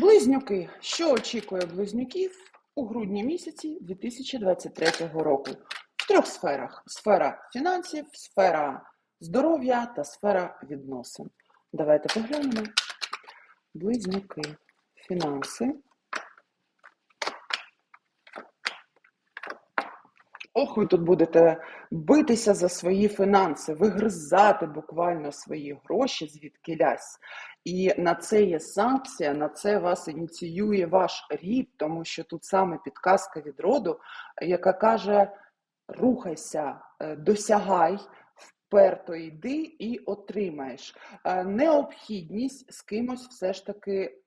Близнюки. Що очікує близнюків у грудні місяці 2023 року? В трьох сферах: сфера фінансів, сфера здоров'я та сфера відносин. Давайте поглянемо. Близнюки. Фінанси. Ох, ви тут будете битися за свої фінанси, вигризати буквально свої гроші звідкилясь. І на це є санкція, на це вас ініціює ваш рід, тому що тут саме підказка від роду, яка каже: рухайся, е, досягай, вперто йди і отримаєш. Е, необхідність з кимось все ж таки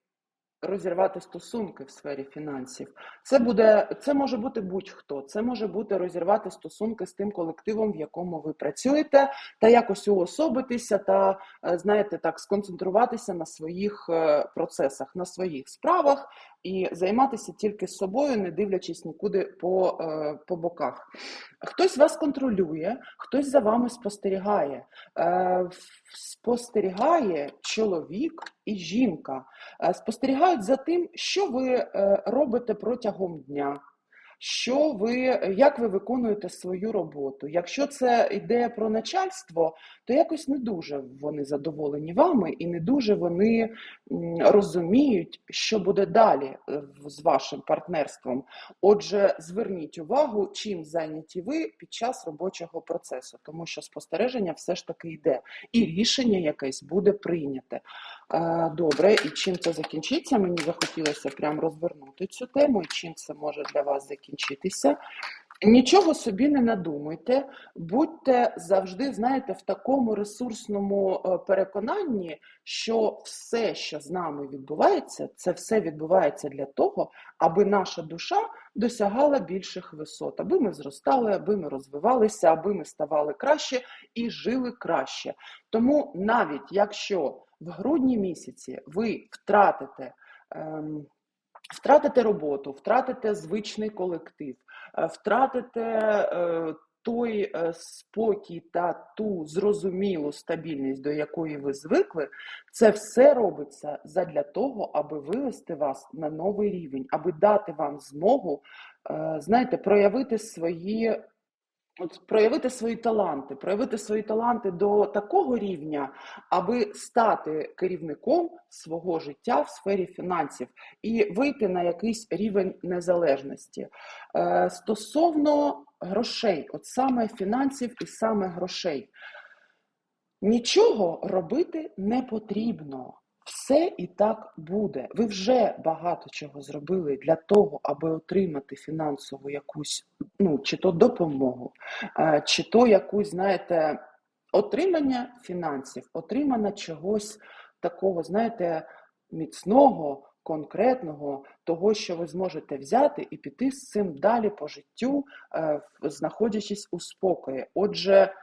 розірвати стосунки в сфері фінансів. Це буде, це може бути будь-хто. Це може бути розірвати стосунки з тим колективом, в якому ви працюєте, та якось уособитися, та е, знаєте, так сконцентруватися на своїх е, процесах, на своїх справах і займатися тільки собою, не дивлячись нікуди по, е, по боках. Хтось вас контролює, хтось за вами спостерігає. Спостерігає чоловік і жінка. Спостерігають за тим, що ви робите протягом дня що ви, як ви виконуєте свою роботу. Якщо це йде про начальство, то якось не дуже вони задоволені вами і не дуже вони розуміють, що буде далі е, з вашим партнерством. Отже, зверніть увагу, чим зайняті ви під час робочого процесу, тому що спостереження все ж таки йде, і рішення якесь буде прийняте. Добре, і чим це закінчиться? Мені захотілося прям розвернути цю тему, і чим це може для вас закінчитися. Нічого собі не надумуйте, будьте завжди, знаєте, в такому ресурсному е, переконанні, що все, що з нами відбувається, це все відбувається для того, аби наша душа досягала більших висот, аби ми зростали, аби ми розвивалися, аби ми ставали краще і жили краще. Тому навіть якщо в грудні місяці ви втратите. Ем, Втратите роботу, втратите звичний колектив, е, втратите е, той е, спокій та ту зрозумілу стабільність, до якої ви звикли, це все робиться задля того, аби вивести вас на новий рівень, аби дати вам змогу, знаєте, проявити свої От проявити свої таланти, проявити свої таланти до такого рівня, аби стати керівником свого життя в сфері фінансів і вийти на якийсь рівень незалежності. Е, Стосовно грошей, от саме фінансів і саме грошей, нічого робити не потрібно. Все і так буде. Ви вже багато чого зробили для того, аби отримати фінансову якусь, ну, чи то допомогу, чи то якусь, знаєте, отримання фінансів, отримання чогось такого, знаєте, міцного, конкретного, того, що ви зможете взяти і піти з цим далі по життю, е, знаходячись у спокої. Отже,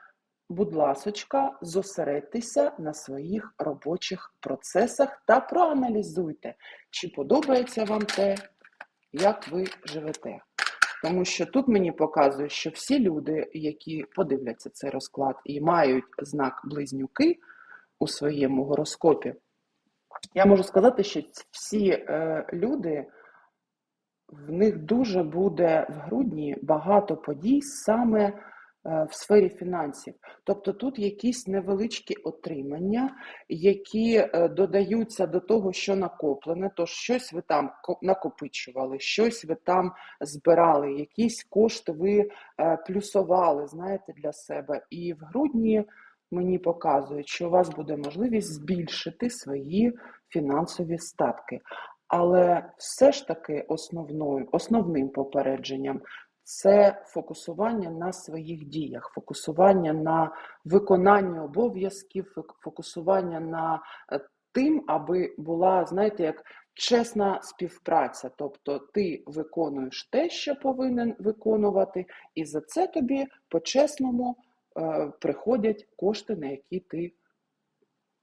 Будь ласочка, зосередьтеся на своїх робочих процесах та проаналізуйте, чи подобається вам те, як ви живете. Тому що тут мені показує, що всі люди, які подивляться цей розклад і мають знак близнюки у своєму гороскопі, я можу сказати, що всі е, люди, в них дуже буде в грудні багато подій саме. Е, в сфері фінансів. Тобто тут якісь невеличкі отримання, які е, додаються до того, що накоплене, то щось ви там накопичували, щось ви там збирали, якісь кошти ви е, плюсували, знаєте, для себе. І в грудні мені показують, що у вас буде можливість збільшити свої фінансові статки. Але все ж таки основною, основним попередженням це фокусування на своїх діях, фокусування на виконанні обов'язків, фокусування на е, тим, аби була, знаєте, як чесна співпраця. Тобто ти виконуєш те, що повинен виконувати, і за це тобі по-чесному е, приходять кошти, на які ти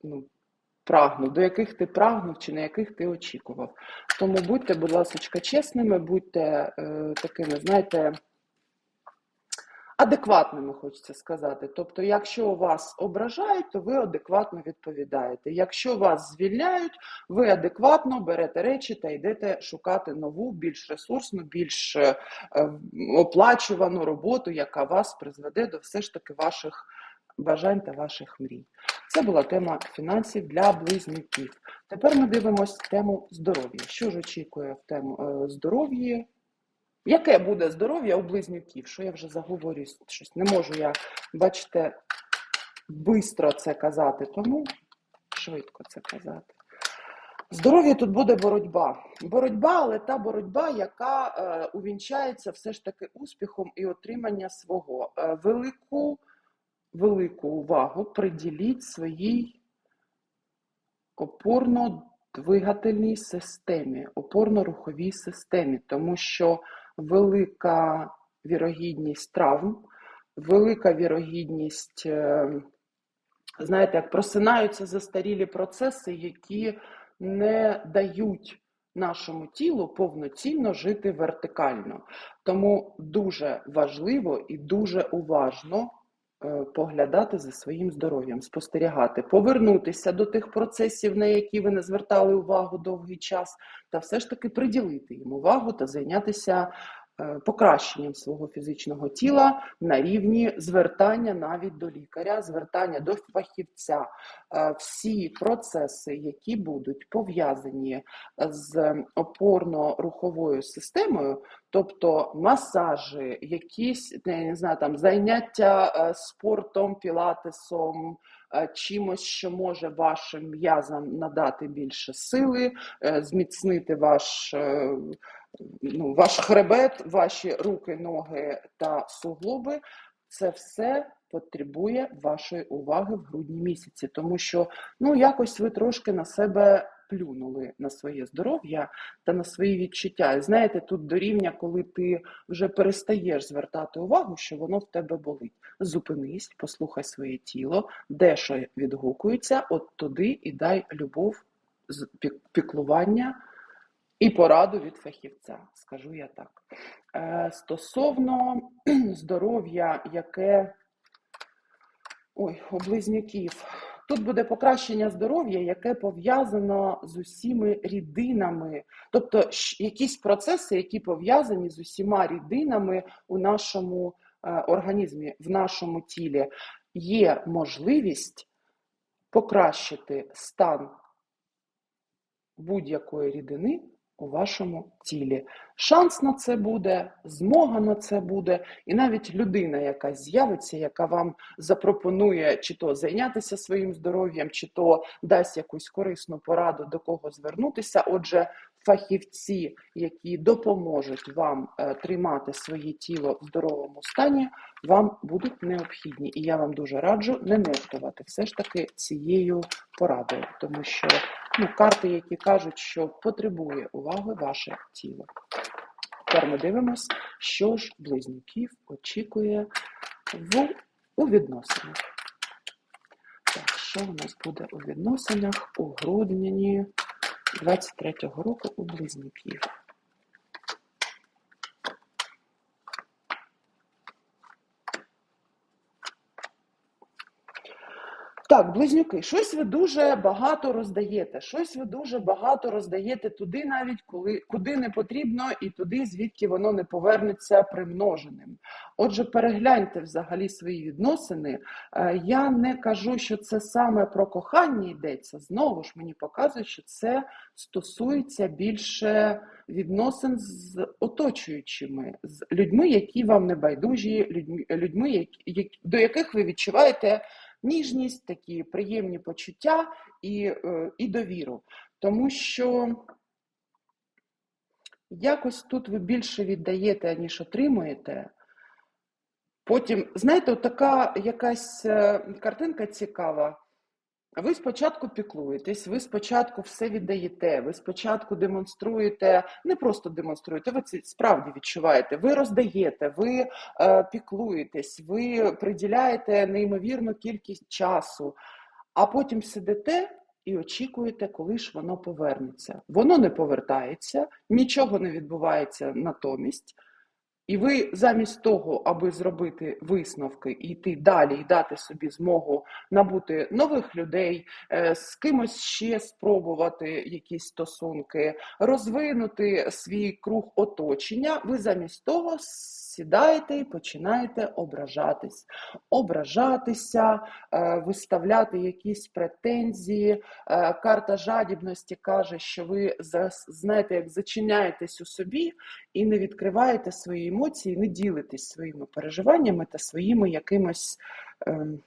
ну, прагнув, до яких ти прагнув чи на яких ти очікував. Тому будьте, будь ласка, чесними, будьте е, такими, знаєте, адекватними, хочеться сказати. Тобто, якщо вас ображають, то ви адекватно відповідаєте. Якщо вас звільняють, ви адекватно берете речі та йдете шукати нову, більш ресурсну, більш е, оплачувану роботу, яка вас призведе до все ж таки ваших бажань та ваших мрій. Це була тема фінансів для близнюків. Тепер ми дивимося тему здоров'я. Що ж очікує в тему е, здоров'я? Яке буде здоров'я у близнюків? Що я вже заговорюсь? Щось не можу я, бачите, бистро це казати, тому швидко це казати. Здоров'я тут буде боротьба. Боротьба, але та боротьба, яка е, увінчається все ж таки успіхом і отримання свого. Е, велику, велику увагу приділіть своїй опорно-двигательній системі, опорно-руховій системі, тому що велика вірогідність травм, велика вірогідність, е, знаєте, як просинаються застарілі процеси, які не дають нашому тілу повноцінно жити вертикально. Тому дуже важливо і дуже уважно поглядати за своїм здоров'ям, спостерігати, повернутися до тих процесів, на які ви не звертали увагу довгий час, та все ж таки приділити їм увагу та зайнятися Е, покращенням свого фізичного тіла на рівні звертання навіть до лікаря, звертання до фахівця. Е, всі процеси, які будуть пов'язані з опорно-руховою системою, тобто масажі, якісь не знаю, там заняття е, спортом, пілатесом. Чимось, що може вашим м'язам надати більше сили, зміцнити ваш ну, ваш хребет, ваші руки, ноги та суглоби це все потребує вашої уваги в грудні місяці, тому що ну, якось ви трошки на себе плюнули на своє здоров'я та на свої відчуття. І знаєте, тут до рівня, коли ти вже перестаєш звертати увагу, що воно в тебе болить. Зупинись, послухай своє тіло, де що відгукується, от туди і дай любов, піклування і пораду від фахівця, скажу я так. Е, стосовно здоров'я, яке ой, у близнюків, тут буде покращення здоров'я, яке пов'язано з усіми рідинами, тобто якісь процеси, які пов'язані з усіма рідинами у нашому е, організмі, в нашому тілі, є можливість покращити стан будь-якої рідини у вашому тілі. Шанс на це буде, змога на це буде, і навіть людина, яка з'явиться, яка вам запропонує чи то зайнятися своїм здоров'ям, чи то дасть якусь корисну пораду, до кого звернутися. Отже, фахівці, які допоможуть вам е, тримати своє тіло в здоровому стані, вам будуть необхідні. І я вам дуже раджу не нехтувати все ж таки цією порадою, тому що ну, карти, які кажуть, що потребує уваги ваше тіло. Тепер ми дивимося, що ж близнюків очікує в, у відносинах. Так, що у нас буде у відносинах у грудні 23-го року у близнюків? Так, близнюки, щось ви дуже багато роздаєте, щось ви дуже багато роздаєте туди, навіть коли куди не потрібно, і туди, звідки воно не повернеться примноженим. Отже, перегляньте взагалі свої відносини. Е, я не кажу, що це саме про кохання йдеться. Знову ж мені показує, що це стосується більше відносин з оточуючими, з людьми, які вам не байдужі, людьми, людьми які, до яких ви відчуваєте ніжність, такі приємні почуття і, е, і довіру. Тому що якось тут ви більше віддаєте, ніж отримуєте. Потім, знаєте, така якась е, картинка цікава. Ви спочатку піклуєтесь, ви спочатку все віддаєте, ви спочатку демонструєте, не просто демонструєте, ви це справді відчуваєте, ви роздаєте, ви е, піклуєтесь, ви приділяєте неймовірну кількість часу, а потім сидите і очікуєте, коли ж воно повернеться. Воно не повертається, нічого не відбувається натомість. І ви замість того, аби зробити висновки і йти далі і дати собі змогу набути нових людей, е, з кимось ще спробувати якісь стосунки, розвинути свій круг оточення, ви замість того сідаєте і починаєте ображатись, ображатися, е, виставляти якісь претензії. Е, Карта жадібності каже, що ви знаєте, як зачиняєтесь у собі і не відкриваєте свої емоції, не ділитесь своїми переживаннями та своїми якимось ем,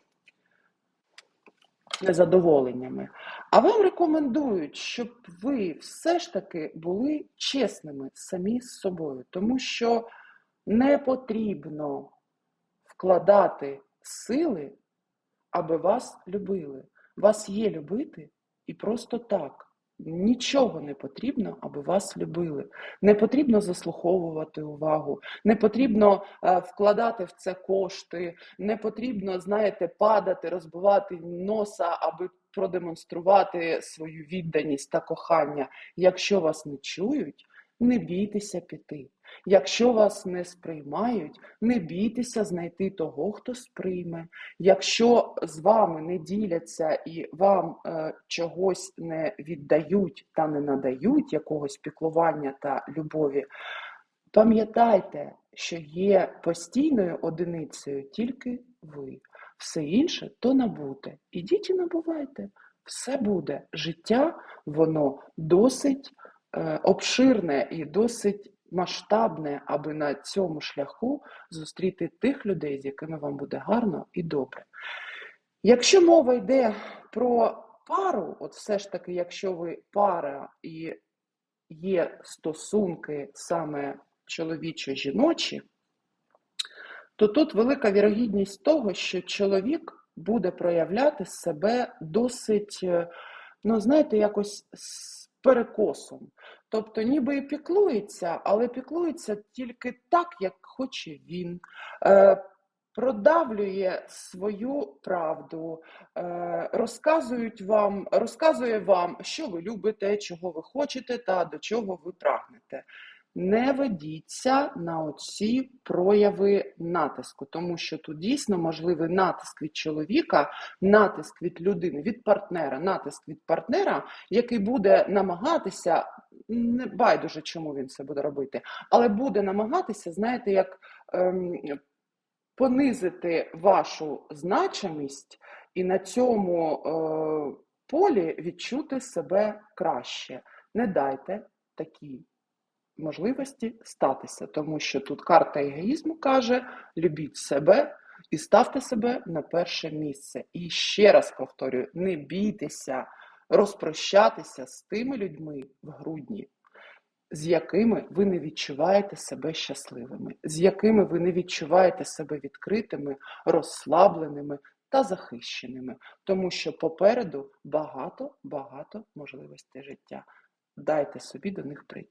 незадоволеннями. А вам рекомендують, щоб ви все ж таки були чесними самі з собою, тому що не потрібно вкладати сили, аби вас любили. Вас є любити і просто так. Нічого не потрібно, аби вас любили. Не потрібно заслуховувати увагу, не потрібно е, вкладати в це кошти, не потрібно, знаєте, падати, розбивати носа, аби продемонструвати свою відданість та кохання. Якщо вас не чують, не бійтеся піти. Якщо вас не сприймають, не бійтеся знайти того, хто сприйме. Якщо з вами не діляться і вам е, чогось не віддають та не надають якогось піклування та любові, пам'ятайте, що є постійною одиницею тільки ви. Все інше то набуте. Ідіть і набувайте. Все буде. Життя, воно досить е, обширне і досить масштабне, аби на цьому шляху зустріти тих людей, з якими вам буде гарно і добре. Якщо мова йде про пару, от все ж таки, якщо ви пара і є стосунки саме чоловічо-жіночі, то тут велика вірогідність того, що чоловік буде проявляти себе досить, е, ну, знаєте, якось з перекосом. Тобто, ніби і піклується, але піклується тільки так, як хоче він. Е, Продавлює свою правду, е, розказують вам, розказує вам, що ви любите, чого ви хочете та до чого ви прагнете. Не ведіться на оці прояви натиску, тому що тут дійсно можливий натиск від чоловіка, натиск від людини, від партнера, натиск від партнера, який буде намагатися, не байдуже, чому він це буде робити, але буде намагатися, знаєте, як ем, понизити вашу значимість і на цьому е, полі відчути себе краще. Не дайте такій можливості статися, тому що тут карта егоїзму каже: любіть себе і ставте себе на перше місце. І ще раз повторюю: не бійтеся розпрощатися з тими людьми в грудні. З якими ви не відчуваєте себе щасливими, з якими ви не відчуваєте себе відкритими, розслабленими та захищеними, тому що попереду багато-багато можливостей життя. Дайте собі до них прийти.